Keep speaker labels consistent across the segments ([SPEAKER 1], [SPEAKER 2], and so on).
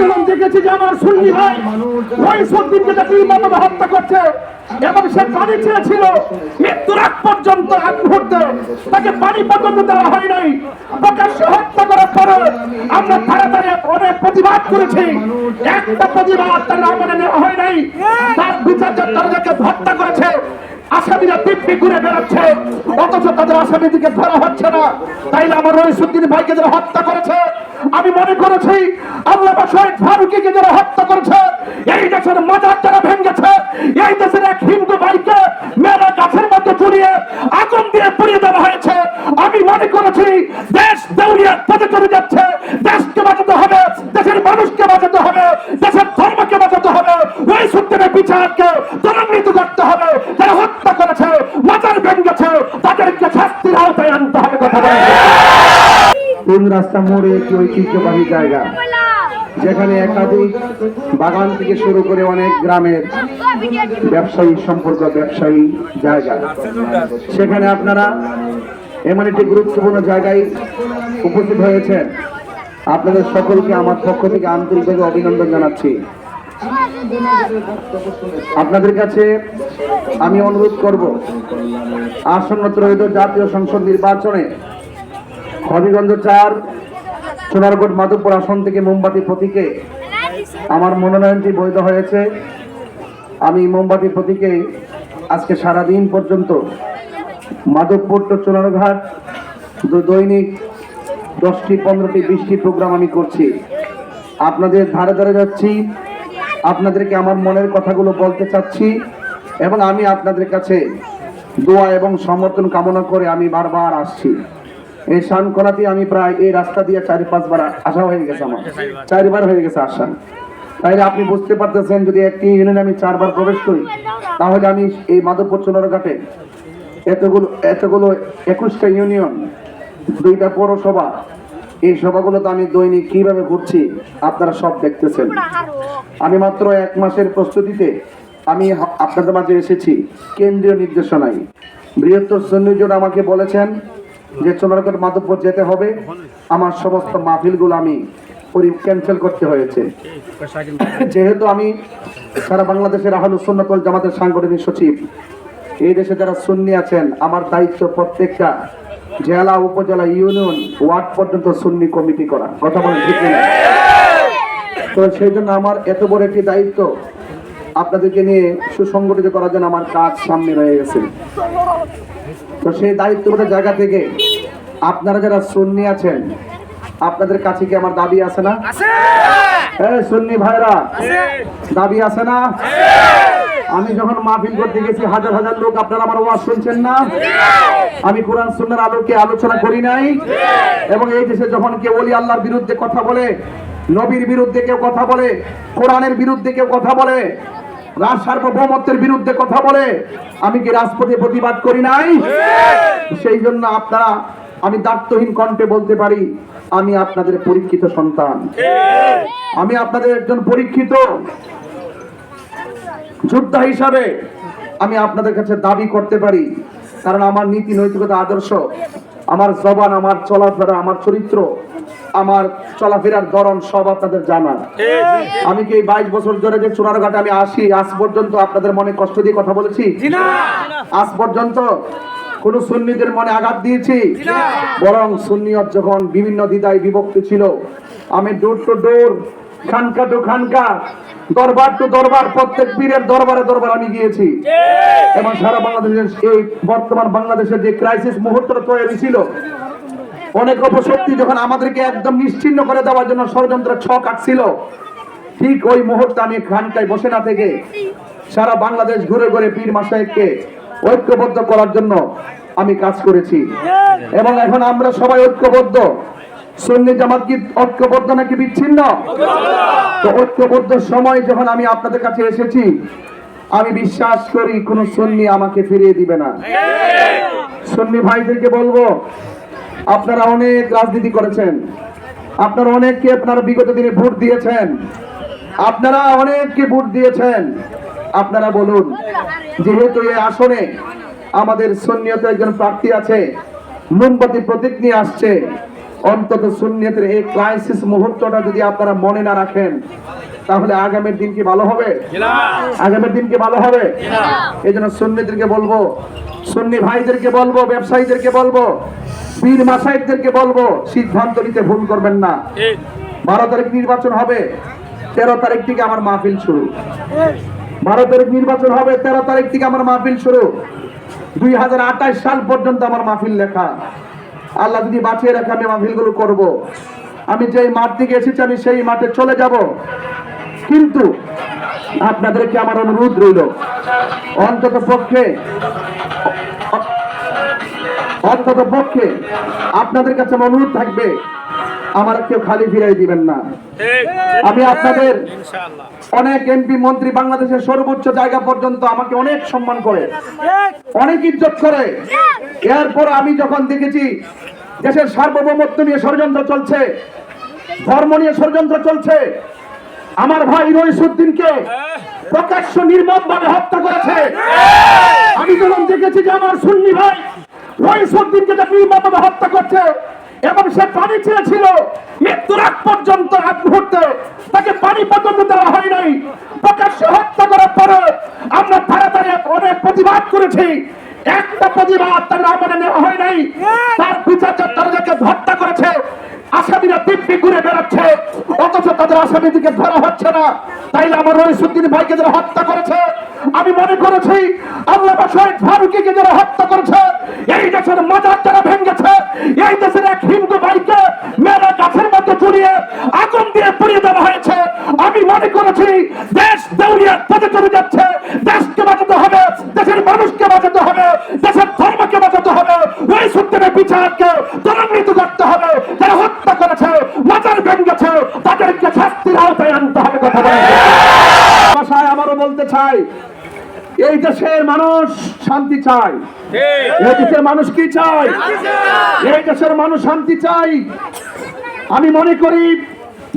[SPEAKER 1] যখন দেখেছি যে আমার সুন্নি ভাই সদ্দিনকে যে নির্মমভাবে হত্যা করছে এবং সে পানি চেয়েছিল মৃত্যুর আগ পর্যন্ত এক মুহূর্তে তাকে পানি পর্যন্ত দেওয়া হয় নাই। প্রকাশ্যে হত্যা করার পরে আমরা তাড়াতাড়ি অনেক প্রতিবাদ করেছি। একটা প্রতিবাদ তার আমাদের নেওয়া হয় নাই। তার বিচার তাদেরকে হত্যা করেছে। আসামিরা দিব্যি ঘুরে বেড়াচ্ছে। অথচ তাদের আসামিদিকে ধরা হচ্ছে না। তাইলে আমার রইসুদ্দিন ভাইকে যারা হত্যা করেছে আমি মনে করেছি আল্লাহ শহীদ ফারুকিকে যারা হত্যা করেছে, এই দেশের মাজার যারা ভেঙেছে, এই দেশের এক হিন্দু ভাইকে মেয়েরা গাছের মধ্যে চুরিয়ে আগুন দিয়ে পুড়িয়ে দেওয়া হয়েছে। আমি মনে করেছি দেশ দেউলিয়ার পথে চলে যাচ্ছে। দেশকে বাঁচাতে হবে, দেশের মানুষকে বাঁচাতে হবে, দেশের ধর্মকে বাঁচাতে হবে। ওই সত্যের বিচারকে ত্বরান্বিত করতে হবে। যারা হত্যা করেছে, মাজার ভেঙেছে, তাদেরকে শাস্তির আওতায় আনতে হবে। কথা বলে
[SPEAKER 2] তিন রাস্তা মোড়ে একটি ঐতিহ্যবাহী জায়গা? যেখানে একাধিক বাগান থেকে শুরু করে অনেক গ্রামের ব্যবসায়ী সম্পর্ক, ব্যবসায়ী জায়গা। সেখানে আপনারা এমন একটি গুরুত্বপূর্ণ জায়গায় উপস্থিত হয়েছেন। আপনাদের সকলকে আমার পক্ষ থেকে আন্তরিকভাবে অভিনন্দন জানাচ্ছি। আপনাদের কাছে আমি অনুরোধ করব, আসন্ন ত্রয়োদশ জাতীয় সংসদ নির্বাচনে হবিগঞ্জ চার সোনারগড় মাধবপুর আসন থেকে মোমবাতি প্রতীকে আমার মনোনয়নটি বৈধ হয়েছে। আমি মোমবাতি প্রতীকে আজকে সারা দিন পর্যন্ত মাধবপুর টু চুনারঘাট দৈনিক দশটি, পনেরোটি, বিশটি প্রোগ্রাম আমি করছি। আপনাদের ধারে ধারে যাচ্ছি, আপনাদেরকে আমার মনের কথাগুলো বলতে চাচ্ছি এবং আমি আপনাদের কাছে দোয়া এবং সমর্থন কামনা করে আমি বারবার আসছি। এই শানকোনাতে আমি প্রায় এই রাস্তা দিয়ে চারি পাঁচবার আসা হয়ে গেছে আমার। চারবার হয়ে গেছে আসা। তাইলে আপনি বুঝতে পারতেছেন যদি একটি ইউনিয়নে আমি চারবার প্রবেশ করি, তাহলে আমি এই মাধবপুর চুনারঘাটে এতগুলো এতগুলো একুশটা ইউনিয়ন, দুইটা পৌরসভা, এই সভাগুলোতে আমি দৈনিক কীভাবে ঘুরছি, আপনারা সব দেখতেছেন। আমি মাত্র এক মাসের প্রস্তুতিতে আমি আপনাদের মাঝে এসেছি। কেন্দ্রীয় নির্দেশনায়। বৃহত্তর সৈন্যজোট আমাকে বলেছেন যে সোনারগড় মাধবপুর যেতে হবে। আমার সমস্ত মাহফিলগুলো আমি ক্যান্সেল করতে হয়েছে। যেহেতু আমি সারা বাংলাদেশের আহলু সুন্নতল জামাতের সাংগঠনিক সচিব, এই দেশে যারা সুন্নি আছেন, আমার দায়িত্ব প্রত্যেকটা জেলা, উপজেলা, ইউনিয়ন, ওয়ার্ড পর্যন্ত সুন্নি কমিটি করা। কথা বলেন ঠিক না তো সেই জন্য আমার এত বড় একটি দায়িত্ব আপনাদেরকে নিয়ে সুসংগঠিত করার জন্য আমার কাজ সামনে রয়ে গেছে। তো সেই দায়িত্বগত জায়গা থেকে আপনারা যারা সুন্নি আছেন আপনাদের কাছে কি আমার দাবি আছে না? হ্যাঁ সুন্নি ভাইরা দাবি আছে না? আমি যখন মাহফিল করতে গেছি হাজার হাজার লোক আপনারা আমার ওয়াজ শুনছেন না? আমি কোরআন সুন্নার আলোকে আলোচনা করি নাই। এবং এই দেশে যখন কেউ ওলি আল্লাহর বিরুদ্ধে কথা বলে নবীর বিরুদ্ধে কেউ কথা বলে কোরআনের বিরুদ্ধে কেউ কথা বলে রাজ সার্বভৌমত্বের বিরুদ্ধে কথা বলে আমি কি রাজপথে প্রতিবাদ করি নাই? সেই জন্য আপনারা আমি দায়িত্বহীন কণ্ঠে বলতে পারি আমি আপনাদের পরীক্ষিত সন্তান। আমি আপনাদের একজন পরীক্ষিত যোদ্ধা হিসাবে আমি আপনাদের কাছে দাবি করতে পারি কারণ আমার নীতি নৈতিকতা আদর্শ আমার জবান আমার চলাফেরা আমার চরিত্র আমার চলাফেরার ধরন সব আপনাদের জানা। আমি কি এই বাইশ বছর ধরে যে চুনারঘাটে আমি আসি আজ পর্যন্ত আপনাদের মনে কষ্ট দিয়ে কথা বলেছি? আজ পর্যন্ত কোন সুন্নিদের মনে আঘাত দিয়েছি? বরং সুন্নিয়ত যখন বিভিন্ন দিদায় বিভক্ত ছিল আমি ডোর টু ডোর খানকা টু খানকা দরবার টু দরবার প্রত্যেক পীরের দরবারে দরবার আমি গিয়েছি। এবং সারা বাংলাদেশের এই বর্তমান বাংলাদেশের যে ক্রাইসিস মুহূর্ত তৈরি ছিল অনেক অপশক্তি যখন আমাদেরকে একদম নিশ্চিন্ন করে দেওয়ার জন্য ষড়যন্ত্র ছক আঁকছিল, ঠিক ওই মুহূর্তে আমি খানকায় বসে না থেকে সারা বাংলাদেশ ঘুরে ঘুরে পীর মাসাহেবকে ঐক্যবদ্ধ করার জন্য আমি কাজ করেছি। এবং এখন আমরা সবাই ঐক্যবদ্ধ। সুন্নি জামাত কি ঐক্যবদ্ধ নাকি বিচ্ছিন্ন? তো ঐক্যবদ্ধ সময় যখন আমি আপনাদের কাছে এসেছি, আমি বিশ্বাস করি কোন সুন্নি আমাকে ফিরিয়ে দিবে না। সুন্নি ভাইদেরকে বলব আপনারা অনেক রাজনীতি করেছেন। আপনারা অনেককে আপনারা বিগত দিনে ভোট দিয়েছেন। আপনারা অনেককে ভোট দিয়েছেন। আপনারা বলুন যেহেতু এই আসনে আমাদের সন্নিয়ত একজন প্রার্থী আছে মোমবাতি প্রতীক নিয়ে আসছে অন্তত সুন্নিয়তের এই ক্রাইসিস মুহূর্তটা যদি আপনারা মনে না রাখেন তাহলে আগামীর দিন কি ভালো হবে? আগামীর দিন কি ভালো হবে? এই জন্য সুন্নিদেরকে বলব সুন্নি ভাইদেরকে বলব ব্যবসায়ীদেরকে বলব পীর মাসাইদদেরকে বলব সিদ্ধান্ত নিতে ভুল করবেন না। বারো তারিখ নির্বাচন হবে তেরো তারিখ থেকে আমার মাহফিল শুরু। বারো তারিখ নির্বাচন হবে তেরো তারিখ থেকে আমার মাহফিল শুরু। দুই হাজার আঠাশ সাল পর্যন্ত আমার মাহফিল লেখা। আল্লাহ যদি বাঁচিয়ে রাখে আমি মাহফিলগুলো করব। আমি যেই মাঠ থেকে এসেছি আমি সেই মাঠে চলে যাব। কিন্তু আপনাদেরকে আমার অনুরোধ রইল অন্তত পক্ষে অন্তত পক্ষে আপনাদের কাছে অনুরোধ থাকবে আমার কেউ খালি ফিরাই দিবেন না। আমি আপনাদের অনেক এমপি মন্ত্রী বাংলাদেশের সর্বোচ্চ জায়গা পর্যন্ত আমাকে অনেক সম্মান করে অনেক ইজ্জত করে। এরপর আমি যখন দেখেছি দেশের সার্বভৌমত্ব নিয়ে ষড়যন্ত্র চলছে ধর্ম নিয়ে ষড়যন্ত্র চলছে আমার ভাই রইসুদ্দিনকে প্রকাশ্য নির্মম ভাবে হত্যা করেছে আমি যখন দেখেছি যে আমার সুন্নি ভাই রইসুদ্দিনকে যে নির্মম ভাবে হত্যা করছে এবং সে পানি চেয়েছিল মৃত্যুর আগ পর্যন্ত এক মুহূর্তে তাকে পানি পর্যন্ত দেওয়া হয় নাই। প্রকাশ্যে হত্যা করার পরে আমরা তাড়াতাড়ি অনেক প্রতিবাদ করেছি। একটা প্রতিবাদ তার আমলে নেওয়া হয় নাই। তার বিচার হত্যা করেছে, আসামিরা দিব্যি ঘুরে বেড়াচ্ছে। অথচ তাদের আসামিদিকে ধরা হচ্ছে না। তাইলে আমার রইসুদ্দিন ভাইকে যারা হত্যা করেছে, আমি মনে করেছি, আল্লাহ শহীদ ফারুকিকে যারা হত্যা করেছে, এই দেশের মাজার যারা এই দেশের এক হিন্দু ভাইকে মেরা গাছের মধ্যে চুরিয়ে আগুন দিয়ে পুড়িয়ে দেওয়া হয়েছে। আমি মনে করেছি, দেশ দেউলিয়ার পথে চলে যাচ্ছে। দেশকে বাঁচাতে হবে, দেশের মানুষকে বাঁচাতে হবে, দেশের ধর্মকে বাঁচাতে হবে। ওই সত্যের বিচারকে ত্বরান্বিত করতে হবে। যারা হত্যা করেছে মাজার ভেঙেছে, তাদেরকে শাস্তির আওতায় আনতে হবে। কথা বলে আমারও বলতে চাই এই দেশের মানুষ শান্তি চায়। এই দেশের মানুষ কি চায়। এই দেশের মানুষ শান্তি চায়। আমি মনে করি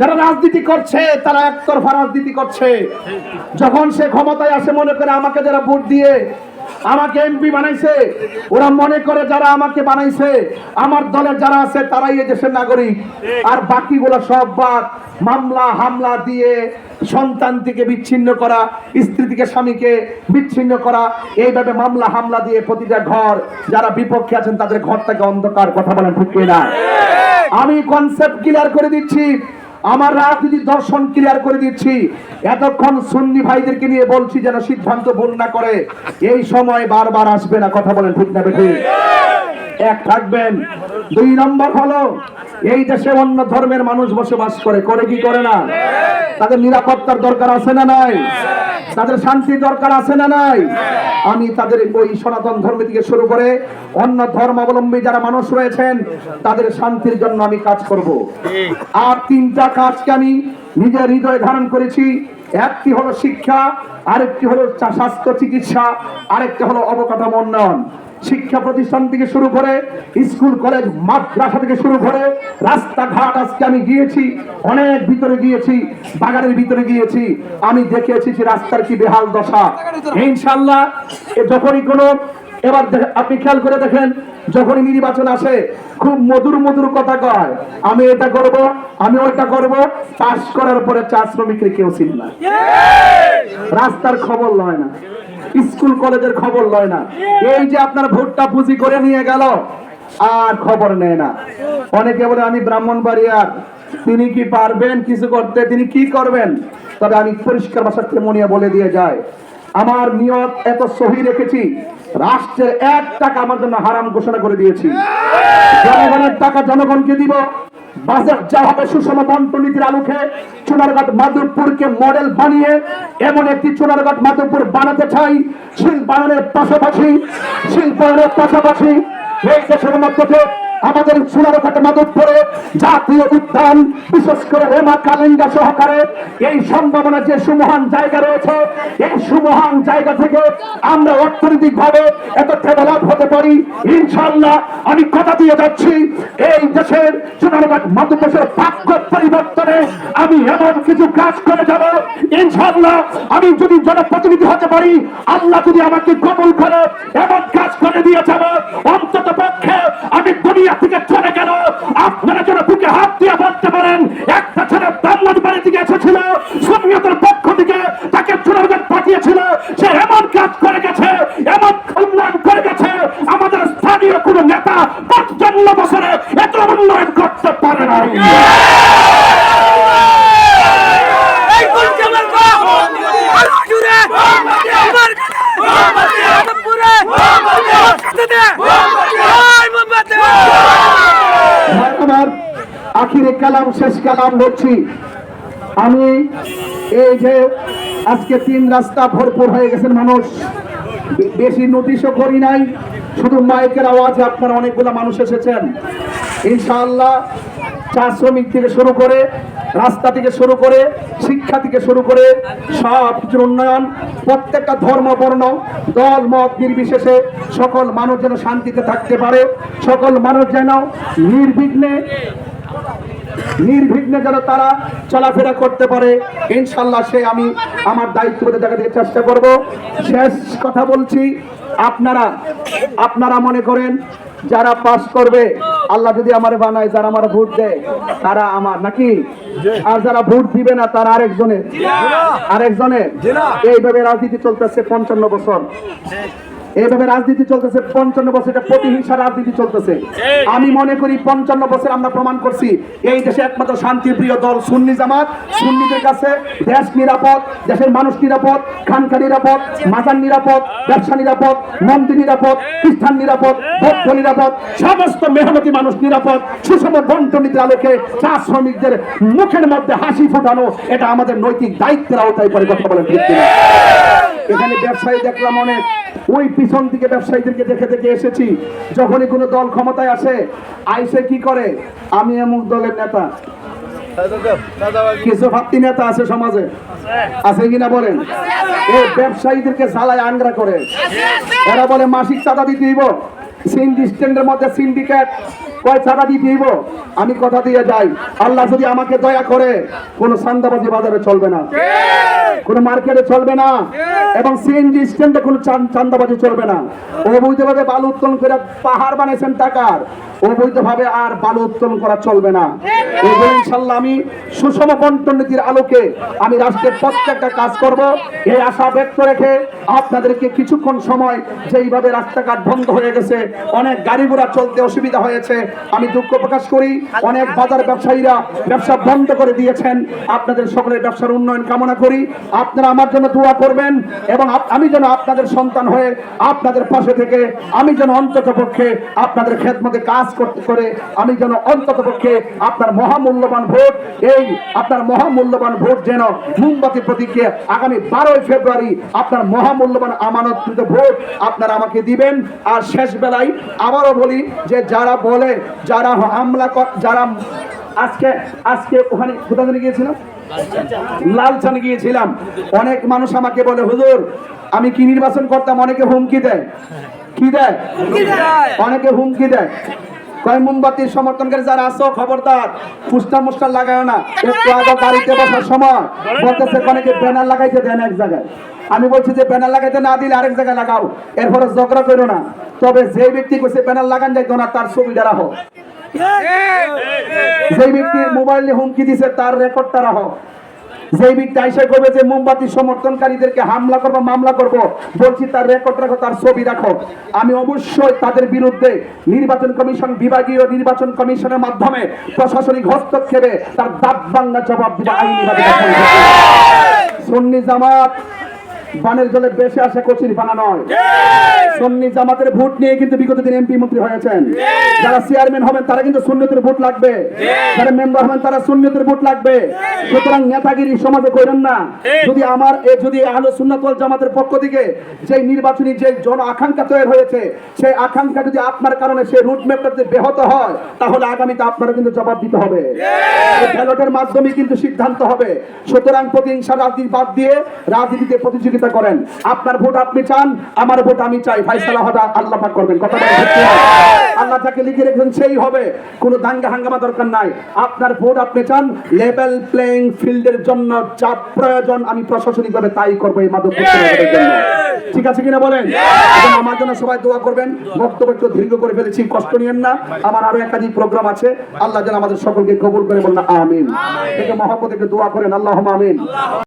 [SPEAKER 2] যারা রাজনীতি করছে, তারা একতরফা রাজনীতি করছে। যখন সে ক্ষমতায় আসে, মনে করে আমাকে যারা ভোট দিয়ে আমাকে এমপি বানাইছে, ওরা মনে করে যারা আমাকে বানাইছে, আমার দলের যারা আছে, তারাই এই দেশের নাগরিক। আর বাকিগুলো সব বাদ মামলা, হামলা দিয়ে সন্তান থেকে বিচ্ছিন্ন করা, স্ত্রী থেকে স্বামীকে বিচ্ছিন্ন করা, এইভাবে মামলা, হামলা দিয়ে প্রতিটা ঘর, যারা বিপক্ষে আছেন, তাদের ঘরটাকে অন্ধকার, কথা বলেন ঠিক না আমি কনসেপ্ট ক্লিয়ার করে দিচ্ছি আমার রাজনীতি দর্শন ক্লিয়ার করে দিচ্ছি। এতক্ষণ সুন্নি ভাইদেরকে নিয়ে বলছি যেন সিদ্ধান্ত ভুল না করে। এই সময় বারবার আসবে না, কথা বলেন ঠিক না এক থাকবেন। দুই নম্বর হলো, এই দেশে অন্য ধর্মের মানুষ বসবাস করে করে কি করে না? তাদের নিরাপত্তার দরকার আছে না নাই? তাদের শান্তি দরকার আছে না নাই? আমি তাদের ওই সনাতন ধর্ম থেকে শুরু করে অন্য ধর্মাবলম্বী যারা মানুষ রয়েছেন, তাদের শান্তির জন্য আমি কাজ করব। আর তিনটা কাজকে আমি নিজের হৃদয়ে ধারণ করেছি। একটি হলো শিক্ষা, আরেকটি হলো স্বাস্থ্য চিকিৎসা, আরেকটি হলো অবকাঠামো উন্নয়ন। শিক্ষা প্রতিষ্ঠান থেকে শুরু করে স্কুল কলেজ মাদ্রাসা থেকে শুরু করে রাস্তাঘাট আজকে আমি গিয়েছি অনেক ভিতরে গিয়েছি বাগানের ভিতরে গিয়েছি। আমি দেখে এসেছি রাস্তার কি বেহাল দশা। ইনশাল্লাহ যখনই কোনো এবার আপনি খেয়াল করে দেখেন যখনই নির্বাচন আসে খুব মধুর মধুর কথা কয় আমি এটা করব আমি ওইটা করব পাস করার পরে চা শ্রমিকের কেউ ছিল না। রাস্তার খবর লয় না। স্কুল কলেজের খবর লয় না। এই যে আপনার ভোটটা পুঁজি করে নিয়ে গেল, আর খবর নেয় না। অনেকে বলে, আমি ব্রাহ্মণবাড়িয়ার। তিনি কি পারবেন কিছু করতে? তিনি কি করবেন? তবে আমি পরিষ্কার ভাষার তেমনিয়া বলে দিয়ে যায় আমার নিয়ত এত সহি রেখেছি, রাষ্ট্রের এক টাকা আমার জন্য হারাম ঘোষণা করে দিয়েছি। জনগণের টাকা জনগণকে দিব বাজার যা হবে সুষম বন্টনীতির আলোকে চুনারঘাট মাধবপুরকে মডেল বানিয়ে এমন একটি চুনারঘাট মাধবপুর বানাতে চাই। শিল্পায়নের পাশাপাশি শিল্পায়নের পাশাপাশি এই দেশের মধ্যে আমাদের সোনারঘাট মাধবপুরে জাতীয় উদ্যান, বিশেষ করে হেমা কালেঙ্গা সহকারে এই সম্ভাবনা যে সুমহান জায়গা রয়েছে, এই সুমহান জায়গা থেকে আমরা অর্থনৈতিক ভাবে এত ডেভেলপ হতে পারি। ইনশাল্লাহ আমি কথা দিয়ে যাচ্ছি, এই দেশের সোনারঘাট মাধবপুরের ভাগ্য পরিবর্তনে আমি এমন কিছু কাজ করে যাব। ইনশাল্লাহ আমি যদি জনপ্রতিনিধি হতে পারি, আল্লাহ যদি আমাকে কবল করে, এমন কাজ করে দিয়ে যাব। আখিরে কালাম, শেষ কালাম বলছি। আমি এই যে আজকে তিন রাস্তা ভরপুর হয়ে গেছেন মানুষ। বেশি নোটিশও করি নাই। শুধু মাইকের আওয়াজে আপনারা অনেকগুলো মানুষ এসেছেন। ইনশাআল্লাহ চা শ্রমিক থেকে শুরু করে, রাস্তা থেকে শুরু করে, শিক্ষা থেকে শুরু করে, সব কিছুর উন্নয়ন, প্রত্যেকটা ধর্ম, বর্ণ, দল, মত নির্বিশেষে সকল মানুষ যেন শান্তিতে থাকতে পারে, সকল মানুষ যেন নির্বিঘ্নে নির্বিঘ্নে যেন তারা চলাফেরা করতে পারে। ইনশাল্লাহ সে আমি আমার দায়িত্ব দেখা দিয়ে চেষ্টা করব। শেষ কথা বলছি, আপনারা আপনারা মনে করেন যারা পাস করবে আল্লাহ যদি আমার বানায় যারা আমার ভোট দেয় তারা আমার নাকি? আর যারা ভোট দিবে না তারা আরেকজনের। আরেকজনের? এইভাবে রাজনীতি চলতেছে পঞ্চান্ন বছর। এইভাবে রাজনীতি চলতেছে পঞ্চান্ন বছর এটা প্রতিহিংসা রাজনীতি চলতেছে। আমি মনে করি পঞ্চান্ন বছর আমরা প্রমাণ করছি এই দেশে একমাত্র শান্তিপ্রিয় দল সুন্নি জামাত। সুন্নিদের কাছে দেশ নিরাপদ দেশের মানুষ নিরাপদ খানকা নিরাপদ মাজার নিরাপদ ব্যবসা নিরাপদ মন্দির নিরাপদ খ্রিস্টান নিরাপদ বৌদ্ধ নিরাপদ সমস্ত মেহনতি মানুষ নিরাপদ সুষম বন্টনীতির আলোকে চা শ্রমিকদের মুখের মধ্যে হাসি ফোটানো এটা আমাদের নৈতিক দায়িত্বের আওতায় পরে কথা বলেন ঠিক? এখানে ব্যবসায়ী দেখলাম অনেক। ওই পিছন থেকে ব্যবসায়ীদেরকে দেখে দেখে এসেছি। যখনই কোনো দল ক্ষমতায় আসে আইসে কি করে? আমি এমন দলের নেতা। কিছু ভাবতি নেতা আছে সমাজে। আছে কিনা বলেন? এই ব্যবসায়ীদেরকে জ্বালায় আংরা করে। এরা বলে মাসিক চাঁদা দিতে হইব। সিন্ডিস্টেন্ডের মধ্যে সিন্ডিকেট। কয় চাঁদা দিতে হইব আমি কথা দিয়ে যাই। আল্লাহ যদি আমাকে দয়া করে, কোনো সান্দাবাজি বাজারে চলবে না। কোনো মার্কেটে চলবে না। এবং সিএনজি স্ট্যান্ডে কোনো চান্দাবাজি চলবে না। অবৈধভাবে বালু উত্তোলন করে পাহাড় বানিয়েছেন টাকার। অবৈধভাবে আর বালু উত্তোলন করা চলবে না। ইনশাল্লাহ আমি সুষম বন্টন নীতির আলোকে আমি রাষ্ট্রের প্রত্যেকটা কাজ করব। এই আশা ব্যক্ত রেখে আপনাদেরকে কিছুক্ষণ সময় যেইভাবে রাস্তাঘাট বন্ধ হয়ে গেছে, অনেক গাড়ি ঘোড়া চলতে অসুবিধা হয়েছে আমি দুঃখ প্রকাশ করি। অনেক বাজার ব্যবসায়ীরা ব্যবসা বন্ধ করে দিয়েছেন। আপনাদের সকলের ব্যবসার উন্নয়ন কামনা করি। আপনারা আমার জন্য দোয়া করবেন এবং আমি যেন আপনাদের সন্তান হয়ে আপনাদের পাশে থেকে আমি যেন অন্তত পক্ষে আপনাদের খেদমতে কাজ করতে করে আমি যেন অন্তত পক্ষে আপনার মহামূল্যবান ভোট, এই আপনার মহামূল্যবান ভোট যেন মোমবাতি প্রতীকে আগামী বারোই ফেব্রুয়ারি আপনার মহামূল্যবান আমানতকৃত ভোট আপনারা আমাকে দিবেন। আর শেষ বেলায় আবারও বলি যে যারা বলে যারা হামলা যারা আজকে আজকে ওখানে কোথা দিনে গিয়েছিলাম? লালচান গিয়েছিলাম। অনেক মানুষ আমাকে বলে হুজুর আমি কি নির্বাচন করতাম? অনেকে হুমকি দেয়। কি দেয়। অনেকে হুমকি দেয়। কয় মোমবাতির সমর্থনকারী যারা আছো খবরদার পুস্টার মুস্টার লাগায় না। একটু আগে গাড়িতে বসার সময় বলতেছে অনেকে ব্যানার লাগাইতে দেন এক জায়গায়। আমি বলছি যে ব্যানার লাগাইতে না দিলে আরেক জায়গায় লাগাও এরপরে ঝগড়া করো না। তবে যে ব্যক্তি কইছে ব্যানার লাগান যাইতো না তার ছবিটা রাখো যে ব্যক্তি মোবাইলে হুমকি দিছে তার রেকর্ডটা রাখো। যে ব্যক্তি আইসা করবে যে, মোমবাতি সমর্থনকারীদেরকে হামলা করব, মামলা করব, বলছি তার রেকর্ড রাখো, তার ছবি রাখো। আমি অবশ্যই তাদের বিরুদ্ধে নির্বাচন কমিশন, বিভাগীয় নির্বাচন কমিশনের মাধ্যমে প্রশাসনিক হস্তক্ষেপে তার দাঁত বাংলা জবাব দিবে আইনিভাবে সুন্নি জামাত বানের জলে বেশি আসে কচির বানা নয়। সুন্নি জামাতের ভোট নিয়ে কিন্তু বিগত দিন এমপি মন্ত্রী হয়েছেন। যারা চেয়ারম্যান হবেন তারা কিন্তু সুন্নতের ভোট লাগবে। যারা মেম্বার হবেন তারা সুন্নতের ভোট লাগবে। সুতরাং নেতাগিরি সমাজে করেন না। যদি আমার এ যদি আহলে সুন্নাত ওয়াল জামাতের পক্ষ থেকে যে নির্বাচনী যে জন আকাঙ্ক্ষা তৈরি হয়েছে সেই আকাঙ্ক্ষা যদি আপনার কারণে সেই রুটম্যাপটা যদি ব্যাহত হয় তাহলে আগামীতে আপনারা কিন্তু জবাব দিতে হবে। ব্যালটের মাধ্যমে কিন্তু সিদ্ধান্ত হবে। সুতরাং প্রতিহিংসা রাজনীতি বাদ দিয়ে রাজনীতিতে প্রতিযোগিতা সহযোগিতা করেন। আপনার ভোট আপনি চান আমার ভোট আমি চাই। ফাইসালা হবে আল্লাহ পাক করবেন। কথা বলেন আল্লাহ যাকে লিখে রেখেছেন সেই হবে। কোনো দাঙ্গা হাঙ্গামা দরকার নাই। আপনার ভোট আপনি চান লেভেল প্লেইং ফিল্ডের জন্য যা প্রয়োজন। আমি প্রশাসনিকভাবে তাই করব এই মাদক জন্য। ঠিক আছে কিনা বলেন? এখন আমার জন্য সবাই দোয়া করবেন। বক্তব্য একটু দীর্ঘ করে ফেলেছি কষ্ট নিয়েন না। আমার আরও একাধিক প্রোগ্রাম আছে। আল্লাহ যেন আমাদের সকলকে কবুল করে বললেন আমিন। থেকে থেকে দোয়া করেন আল্লাহ আমিন।